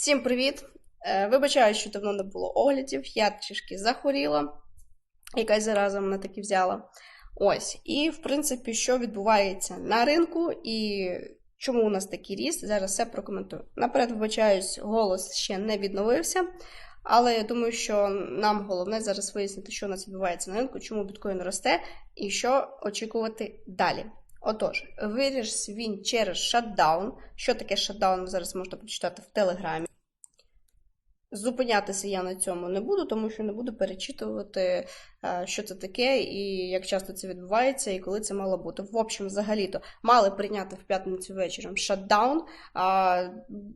Всім привіт! Е, Вибачаю, що давно не було оглядів. Я трішки захворіла, якась зараза мене таки взяла. Ось, і в принципі, що відбувається на ринку і чому у нас такий ріст, зараз все прокоментую. Наперед, вибачаюсь, голос ще не відновився. Але я думаю, що нам головне зараз вияснити, що у нас відбувається на ринку, чому біткоін росте і що очікувати далі. Отож, виріс він через шатдаун. Що таке шатдаун, зараз можете прочитати в Телеграмі. Зупинятися я на цьому не буду, тому що не буду перечитувати, е, що це таке, і як часто це відбувається, і коли це мало бути. В общем, взагалі-то мали прийняти в п'ятницю вечором шатдаун.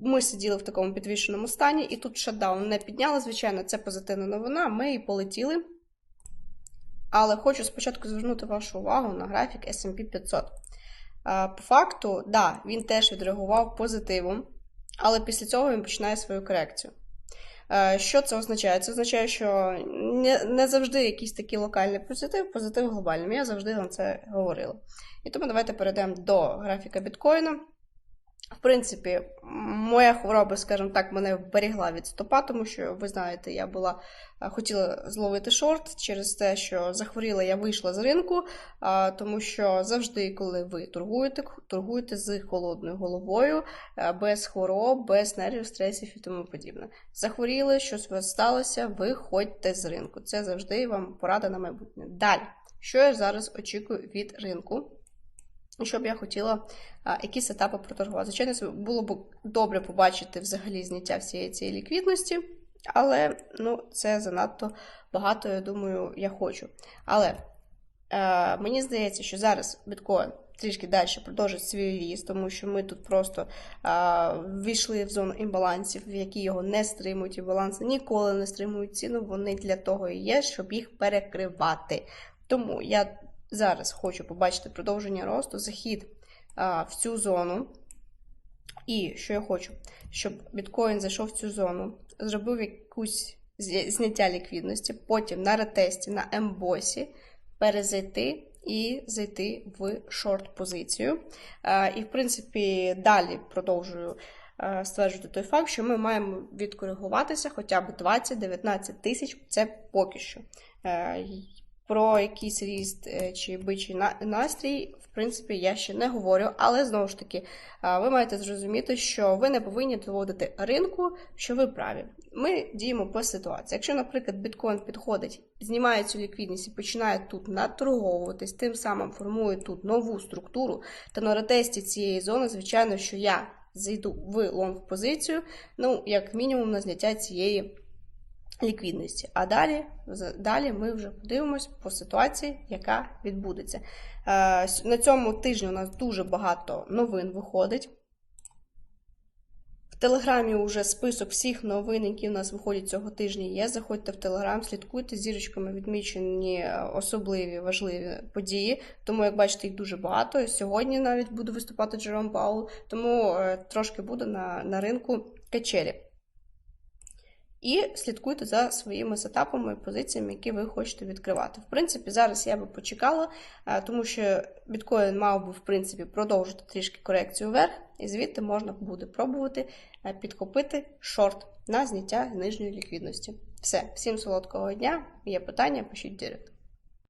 Ми сиділи в такому підвішеному стані, і тут шатдаун не підняли. Звичайно, це позитивна новина. Ми і полетіли. Але хочу спочатку звернути вашу увагу на графік SP 500. По факту, да, він теж відреагував позитивом, але після цього він починає свою корекцію. Е, Що це означає? Це означає, що не, завжди якийсь такий локальний позитив, позитив глобальний. Я завжди вам це говорила. І тому давайте перейдемо до графіка біткоїна. В принципі, моя хвороба, скажімо так, мене вберегла від стопа, тому що, ви знаєте, я була хотіла зловити шорт через те, що захворіла, я вийшла з ринку, тому що завжди, коли ви торгуєте, торгуєте з холодною головою, без хвороб, без нервів, стресів і тому подібне. Захворіли, щось у вас сталося, виходьте з ринку. Це завжди вам порада на майбутнє. Далі, що я зараз очікую від ринку? Що б я хотіла якісь етапи проторгувати. Звичайно, було б добре побачити взагалі зняття всієї цієї ліквідності, але ну, це занадто багато, я думаю, я хочу. Але е, мені здається, що зараз біткоін трішки далі продовжить свій ріст, тому що ми тут просто а, ввійшли в зону імбалансів, в які його не стримують, і баланси ніколи не стримують ціну. Вони для того і є, щоб їх перекривати. Тому я зараз хочу побачити продовження росту, захід а, в цю зону. І що я хочу, щоб біткоін зайшов в цю зону, зробив якусь зняття ліквідності, потім на ретесті, на ембосі перезайти і зайти в шорт-позицію. І, в принципі, далі продовжую стверджувати той факт, що ми маємо відкоригуватися хоча б 20-19 тисяч це поки що. Про якийсь ріст е, чи бичий настрій, в принципі, я ще не говорю, але знову ж таки, ви маєте зрозуміти, що ви не повинні доводити ринку, що ви праві. Ми діємо по ситуації. Якщо, наприклад, біткоін підходить, знімає цю ліквідність і починає тут наторговуватись, тим самим формує тут нову структуру, та на ретесті цієї зони, звичайно, що я зайду в лонг позицію, ну, як мінімум, на зняття цієї ліквідності. А далі далі ми вже подивимось по ситуації, яка відбудеться. Е, на цьому тижні у нас дуже багато новин виходить. В Телеграмі вже список всіх новин, які у нас виходять цього тижня, є. Заходьте в Телеграм, слідкуйте зірочками відмічені особливі важливі події. Тому, як бачите, їх дуже багато. Сьогодні навіть буде виступати Джером Паул, тому е, трошки буде на, на ринку качелі. І слідкуйте за своїми сетапами і позиціями, які ви хочете відкривати. В принципі, зараз я би почекала, е, тому що біткоін мав би, в принципі, продовжити трішки корекцію вверх, і звідти можна буде пробувати підкопити шорт на зняття нижньої ліквідності. Все, всім солодкого дня. Є питання, пишіть директ.